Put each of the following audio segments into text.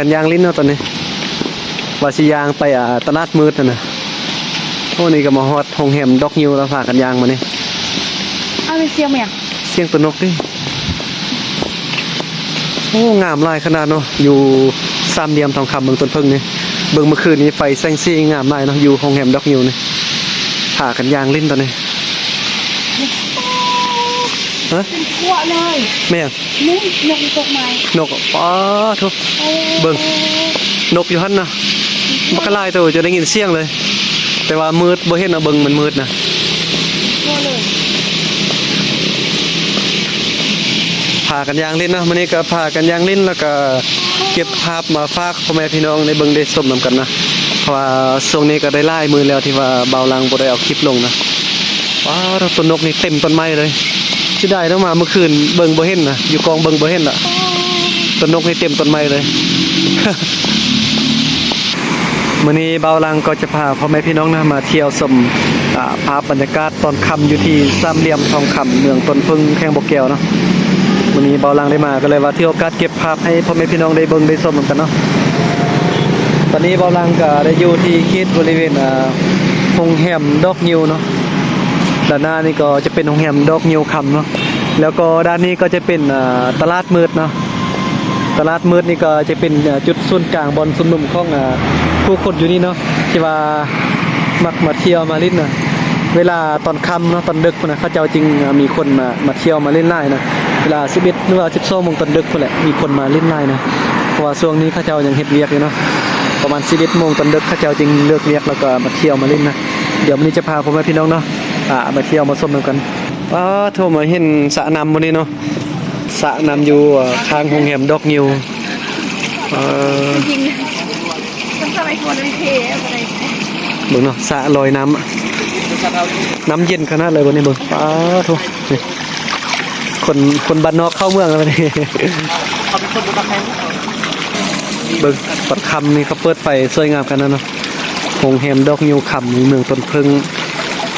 กันยางลิ้นเนาะตอนนี้ว่าสิยางไปอ่าตลาดมืดน่ะนะโอ้นี่ก็มาฮอดโรงแรมดอกยิวแล้วพากันยางมานี่เอาไปเสียงไหมอะเสียงตัวนกดิโอ้งามหลายขนาดเนาะอยู่สามเหลี่ยมทองคำเบิ่งต้นพึ่งนี่เบิ่งเมื่อคืนนี้ไฟแสงสีงามหลายเนาะอยู่โรงแรมดอกยิวนี่พากันยางลิ้นตอนนี้ ฮะเป็นทั่วเลยแม่งนุ่มนกตกไม้นกป้าทุกเบิ่งนกอยู่หั่นนะบักกะลายตัวจะได้ยินเสียงเลย แต่ว่ามืดบ่เห็นนะเบิ่งมันมืดนะทั่วเลยพากันยางลิ้นนะมื้อนี้ก็พากันยางลิ้นแล้วก็เก็บภาพมาฝากพ่อแม่พี่น้องในเบิ่งได้ชมนํกันนะเพราะว่าช่วงนี้ก็ได้หลายมือแล้วที่ว่าเบาลังบ่ได้เอาคลิปลงนะว้าวต้นนกนี่เต็มต้นไม้เลย สิได้ต้องมาเมื่อคืนเบิงบ่เห็นนะอยู่กองเบิงบ่เห็นละต้นนกนี่เต็มต้นไม้เลยมื่อนี้เบาลังก็จะพาพ่อแม่พี่น้องนะมาเที่ยวชมภาพบรรยากาศตอนค่ำอยู่ที่สามเหลี่ยมทองคำเมืองต้นพึ่งแข้งบกแก้วเนาะมื่อนี้เบาลังได้มาก็เลยว่าที่โอกาสเก็บภาพให้พ่อแม่พี่น้องได้เบิ่งได้ชมกันเนาะตอนนี้เบาลังก็ได้อยู่ที่เขตบริเวณอ่าโรงแรมดอกนิวเนาะ ด้านหน้านี่ก็จะเป็นโรงแรมดอกนิวคำเนาะแล้วก็ด้านนี้ก็จะเป็นตลาดมืดเนาะตลาดมืดนี่ก็จะเป็นจุดศูนย์กลางบอลชุมนุมของผู้คนอยู่นี่เนาะที่ว่ามักมาเที่ยวมาเล่นนะเวลาตอนค่ำเนาะตอนดึกนะเขาเจ้าจริงมีคนมามาเที่ยวมาเล่นไล่นะเวลา11หรือว่า12โมงตอนดึกพุ่นแหละมีคนมาเล่นไล่นะเพราะว่าช่วงนี้เขาเจ้ายังเฮ็ดเวียกอยู่เนาะประมาณ11โมงตอนดึกเขาเจ้าจึงเลิกเวียกแล้วก็มาเที่ยวมาเล่นนะเดี๋ยววันนี้จะพาพ่อแม่พี่น้องเนาะ อ่ามาเที่ยวมาชมกันว้าโทรมาเห็นสระน้ำมื้อนี้เนาะสระน้ำอยู่อ่าข้างโรงแรมดอกนิวเออจริงต้องทำไมทัวร์ด้วยเทอะไรเบิ่งเนาะสระลอยน้ำอะน้ำเย็นขนาดเลยวันนี้เบิ่งป้าทุนี่คนคนบ้านนอกเข้าเมืองแล้ววันนี้เบิ่งปัดคำนี่เขาเปิดไฟสวยงามกันนะเนาะโรงแรมดอกนิวคำในเมืองต้นพึ่ง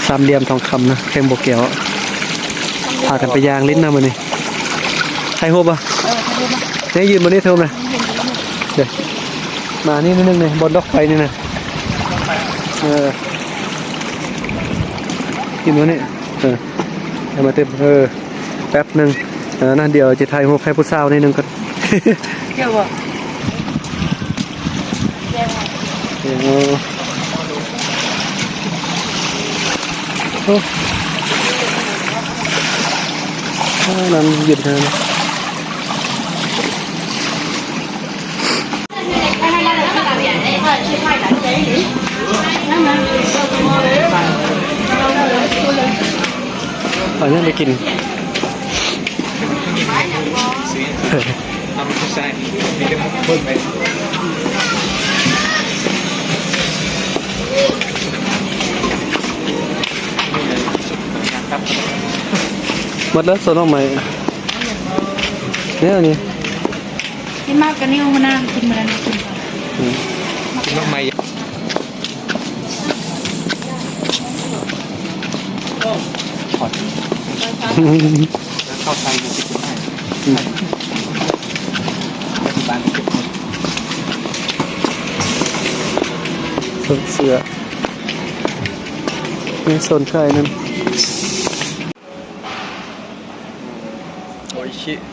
สามเหลี่ยมทองคำนะแข่งโบกแก้วพากันไปยางลิ้นนะมันนี่ใครโฮบอะเนี่ยยืนบนนี้เท่าไหร่เดี๋ยวมานี่นิดนึงเลยบนดอกไฟนี่นะเออกินวะเนี่ยเออเอามาเต็มเออแป๊บหนึ่งเออนั่นเดี๋ยวจะถ่ายรูปให้ผู้สาวนิดนึงก่อนเกี่ยวอะเดี๋ยว โอ้อ่านั่นหยุดเธอนะเอาเนี่ยไปกิน หมดแล้วสวนออไหม่เนี่ยนี่นี่มากกันนี่เอามานั่งกินมาแล้วกินก่อนกินนอกใหม่ถอดเข้าไทยดูสิได้ปัจจุบันเสื้อนี่โซนใครนั่น しい「